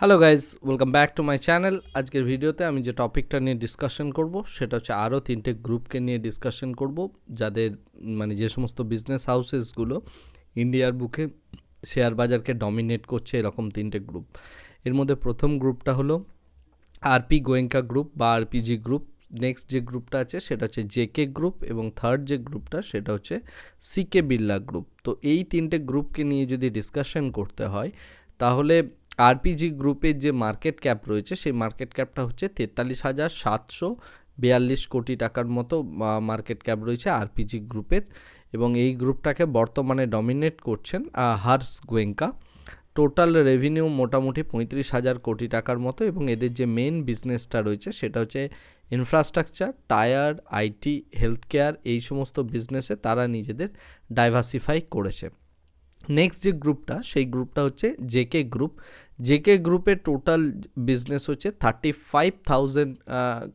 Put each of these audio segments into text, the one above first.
Hello guys welcome back to my channel আজকের ভিডিওতে আমি যে টপিকটা নিয়ে ডিসকাশন করব, সেটা হচ্ছে আরও তিনটে গ্রুপকে নিয়ে ডিসকাশন করব, যাদের মানে যে সমস্ত বিজনেস হাউসেসগুলো ইন্ডিয়ার বুকে শেয়ার বাজারকে ডমিনেট করছে, এরকম তিনটে গ্রুপ এর মধ্যে প্রথম গ্রুপটা হলো আরপি গোয়েঙ্কা গ্রুপ বা আরপিজি গ্রুপ নেক্সট যে গ্রুপটা আছে, সেটা হচ্ছে জেকে গ্রুপ এবং থার্ড যে গ্রুপটা সেটা হচ্ছে সিকে বিল্লা গ্রুপ তো এই তিনটে গ্রুপকে নিয়ে যদি ডিসকাশন করতে হয়, তাহলে আরপিজি গ্রুপের যে মার্কেট ক্যাপ রয়েছে, সেই মার্কেট ক্যাপটা হচ্ছে তেতাল্লিশ হাজার সাতশো বিয়াল্লিশ কোটি টাকার মতো মার্কেট ক্যাপ রয়েছে আরপিজি গ্রুপের। এবং এই গ্রুপটাকে বর্তমানে ডমিনেট করছেন হার্স গোয়েঙ্কা। টোটাল রেভিনিউ মোটামুটি পঁয়ত্রিশ হাজার কোটি টাকার মতো এবং এদের যে মেন বিজনেসটা রয়েছে, সেটা হচ্ছে infrastructure tyre IT health care এই সমস্ত বিজনেসে তারা নিজেদের ডাইভার্সিফাই করেছে। নেক্সট যে গ্রুপটা সেই গ্রুপটা হচ্ছে জেকে গ্রুপ জেকে গ্রুপের টোটাল বিজনেস হচ্ছে থার্টি ফাইভ থাউজেন্ড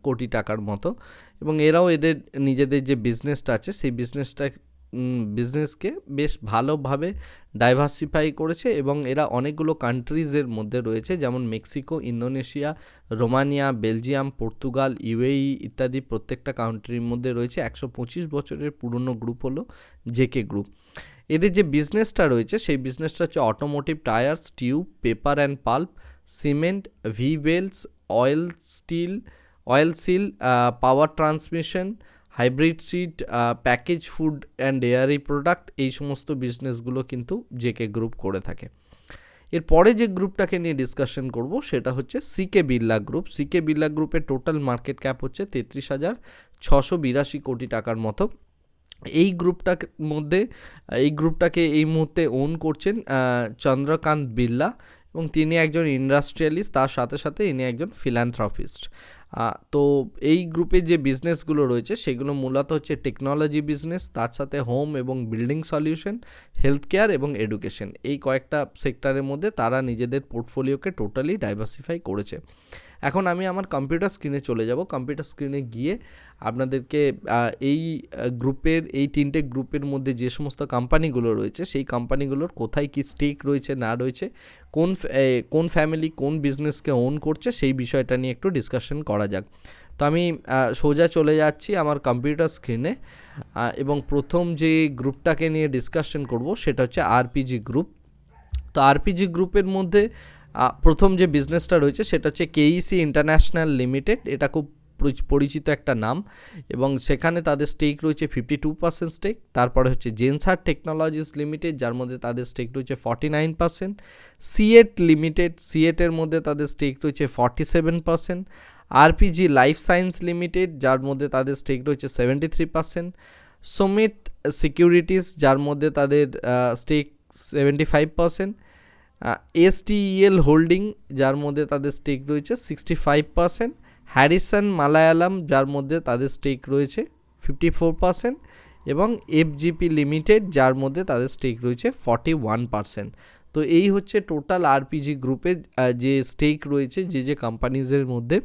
কোটি টাকার মতো। এবং এরাও এদের, নিজেদের যে বিজনেসটা আছে, সেই বিজনেসটা বিজনেসকে বেশ ভালোভাবে ডাইভার্সিফাই করেছে এবং এরা অনেকগুলো কান্ট্রিজের মধ্যে রয়েছে, যেমন Mexico Indonesia Romania Belgium Portugal UAE ইত্যাদি প্রত্যেকটা কান্ট্রির মধ্যে রয়েছে। একশো পঁচিশ বছরের পুরনো গ্রুপ হলো জেকে গ্রুপ এদের যে বিজনেসটা রয়েছে, সেই বিজনেসটা হচ্ছে automotive tyres tube paper and pulp cement ভিভেলস oil steel oil seal power transmission hybrid seed package food and dairy product এই সমস্ত বিজনেসগুলো কিন্তু জেকে গ্রুপ করে থাকে। এরপরে যে গ্রুপটাকে নিয়ে ডিসকাশন করব, সেটা হচ্ছে সিকে বিল্লা গ্রুপ সিকে বিল্লা গ্রুপের টোটাল মার্কেট ক্যাপ হচ্ছে তেত্রিশ হাজার ছশো বিরাশি কোটি টাকার মতো। এই গ্রুপটার মধ্যে, এই গ্রুপটাকে এই মুহূর্তে ওন করছেন চন্দ্রকান্ত বিড়লা এবং তিনি একজন ইন্ডাস্ট্রিয়ালিস্ট তার সাথে সাথে ইনি একজন ফিল্যান্থ্রপিস্ট তো এই গ্রুপে যে বিজনেসগুলো রয়েছে, সেগুলো মূলত হচ্ছে টেকনোলজি বিজনেস তার সাথে হোম এবং বিল্ডিং সলিউশন হেলথ কেয়ার এবং এডুকেশন এই কয়েকটা সেক্টরের মধ্যে তারা নিজেদের পোর্টফোলিওকে টোটালি ডাইভার্সিফাই করেছে। এখন আমি আমার কম্পিউটার স্ক্রিনে চলে যাব। কম্পিউটার স্ক্রিনে গিয়ে আপনাদেরকে এই গ্রুপের, এই তিনটে গ্রুপের মধ্যে যে সমস্ত কোম্পানিগুলো রয়েছে, সেই কোম্পানিগুলোর কোথায় কি স্টেক রয়েছে, না রয়েছে, কোন কোন ফ্যামিলি কোন বিজনেসকে ওন করছে, সেই বিষয়টা নিয়ে একটু ডিসকাশন করা যাক। তো আমি সোজা চলে যাচ্ছি আমার কম্পিউটার স্ক্রিনে এবং প্রথম যে গ্রুপটাকে নিয়ে ডিসকাশন করব, সেটা হচ্ছে আরপিজি গ্রুপ তো আরপিজি গ্রুপের মধ্যে প্রথম যে বিজনেসটা রয়েছে সেটা হচ্ছে কেইসি ইন্টারন্যাশনাল লিমিটেড এটা খুব পরিচিত একটা নাম। এবং সেখানে তাদের স্টেক রয়েছে ফিফটি টু পার্সেন্ট স্টেক তারপরে হচ্ছে জেনসার টেকনোলজিস লিমিটেড যার মধ্যে তাদের স্টেক রয়েছে forty nine percent CEAT limited সিএটের মধ্যে তাদের স্টেক রয়েছে forty seven percent RPG life science limited যার মধ্যে তাদের স্টেক রয়েছে সেভেন্টি থ্রি পার্সেন্ট সোমিত সিকিউরিটিস যার মধ্যে তাদের stake seventy five percent STEL holding যার মধ্যে তাদের স্টেক রয়েছে sixty five percent Harrison Malayalam যার মধ্যে তাদের স্টেক রয়েছে ফিফটি ফোর পার্সেন্ট এবং এফজিপি লিমিটেড যার মধ্যে তাদের স্টেক রয়েছে ফর্টি ওয়ান পার্সেন্ট তো এই হচ্ছে টোটাল আরপিজি গ্রুপের যে স্টেক রয়েছে, যে যে কোম্পানিজের মধ্যে,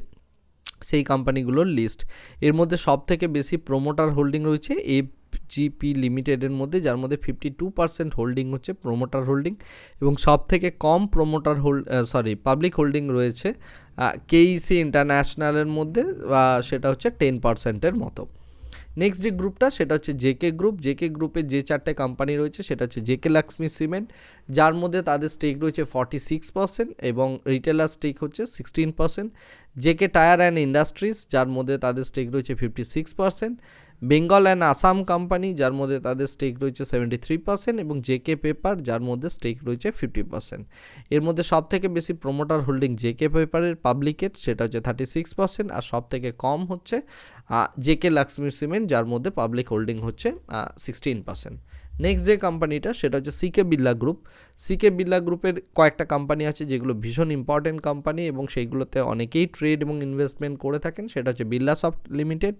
সেই কোম্পানিগুলোর লিস্ট এর মধ্যে সব থেকে বেশি প্রোমোটার হোল্ডিং রয়েছে এফ জিপি লিমিটেডের মধ্যে, যার মধ্যে ফিফটি টু পার্সেন্ট হোল্ডিং হচ্ছে প্রোমোটার হোল্ডিং এবং সব থেকে কম promoter hold sorry public holding রয়েছে কেইসি ইন্টারন্যাশনালের মধ্যে সেটা হচ্ছে টেন পার্সেন্টের মতো। নেক্সট যে গ্রুপটা সেটা হচ্ছে জেকে গ্রুপ জেকে গ্রুপে যে চারটে কোম্পানি রয়েছে, সেটা হচ্ছে জেকে লক্ষ্মী সিমেন্ট যার মধ্যে তাদের স্টেক রয়েছে ফর্টি সিক্স পার্সেন্ট এবং রিটেলার স্টেক হচ্ছে sixteen percent JK tyre and industries যার মধ্যে তাদের স্টেক রয়েছে fifty six percent Bengal and Assam company, যার মধ্যে তাদের স্টেক রয়েছে সেভেন্টি থ্রি পার্সেন্ট এবং জেকে পেপার যার মধ্যে স্টেক রয়েছে ফিফটি পার্সেন্ট এর মধ্যে সব থেকে বেশি প্রোমোটার হোল্ডিং জেকে পেপারের পাবলিকের সেটা হচ্ছে থার্টি সিক্স পার্সেন্ট আর সব থেকে কম হচ্ছে জেকে লক্ষ্মী সিমেন্ট যার মধ্যে পাবলিক হোল্ডিং হচ্ছে সিক্সটিন পার্সেন্ট নেক্সট যে কোম্পানিটা সেটা হচ্ছে সিকে বিল্লা গ্রুপ সিকে বিল্লা গ্রুপের কয়েকটা কোম্পানি আছে যেগুলো ভীষণ ইম্পর্টেন্ট কোম্পানি এবং সেইগুলোতে অনেকেই ট্রেড এবং ইনভেস্টমেন্ট করে থাকেন। সেটা হচ্ছে বিল্লা সফট লিমিটেড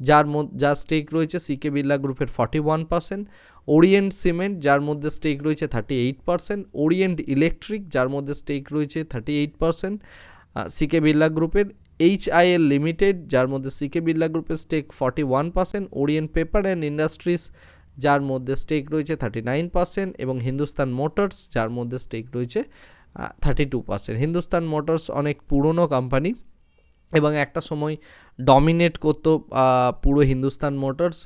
যার যার স্টেক রয়েছে সিকে বিল্লা গ্রুপের forty one percent Orient cement যার মধ্যে স্টেক রয়েছে thirty eight percent Orient electric যার মধ্যে স্টেক রয়েছে থার্টি এইট পার্সেন্ট সিকে বিল্লা গ্রুপের এইচ আই এল লিমিটেড যার মধ্যে সিকে বিল্লা গ্রুপের stake forty one percent Orient Paper and Industries যার মধ্যে স্টেক রয়েছে থার্টি নাইন পার্সেন্ট এবং হিন্দুস্তান মোটরস যার মধ্যে স্টেক রয়েছে thirty two percent Hindustan Motors অনেক পুরনো কোম্পানি এবং একটা সময় ডমিনেট করতো পুরো হিন্দুস্তান মোটরস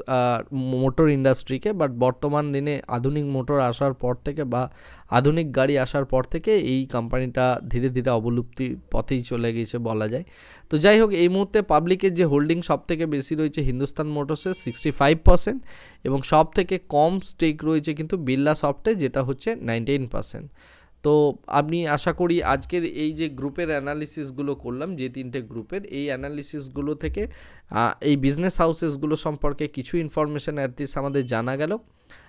মোটর ইন্ডাস্ট্রিকে বাট বর্তমান দিনে আধুনিক মোটর আসার পর থেকে বা আধুনিক গাড়ি আসার পর থেকে এই কোম্পানিটা ধীরে ধীরে অবলুপ্তির পথেই চলে গেছে বলা যায়। তো যাই হোক, এই মুহূর্তে পাবলিকের যে হোল্ডিং সব থেকে বেশি রয়েছে হিন্দুস্তান মোটরসের সিক্সটি ফাইভ পার্সেন্ট এবং সব থেকে কম স্টেক রয়েছে কিন্তু বিড়লা সফটে যেটা হচ্ছে নাইনটিন পার্সেন্ট তো আমি আশা করি আজকের এই যে গ্রুপের অ্যানালিসিসগুলো করলাম, যে তিনটে গ্রুপের, এই অ্যানালিসিসগুলো থেকে এই বিজনেস হাউসেসগুলো সম্পর্কে কিছু ইনফরমেশান অ্যাটলিস্ট আমাদের জানা গেল।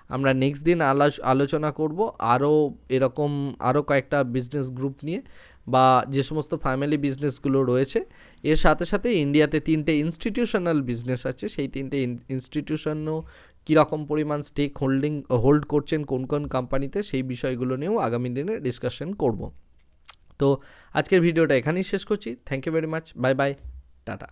আমরা নেক্সট দিন আলো- আলোচনা করব আরও এরকম, আরও কয়েকটা বিজনেস গ্রুপ নিয়ে বা যে সমস্ত ফ্যামিলি বিজনেসগুলো রয়েছে। এর সাথে সাথে ইন্ডিয়াতে তিনটে ইনস্টিটিউশনাল বিজনেস আছে, সেই তিনটে ইনস্টিটিউশনও কীরকম পরিমাণ স্টেক হোল্ডিং হোল্ড করছেন, কোন কোন কোম্পানিতে সেই বিষয়গুলো নিয়েও আগামী দিনে ডিসকাশন করব। তো আজকের ভিডিওটা এখানেই শেষ করছি। Thank you very much bye bye tata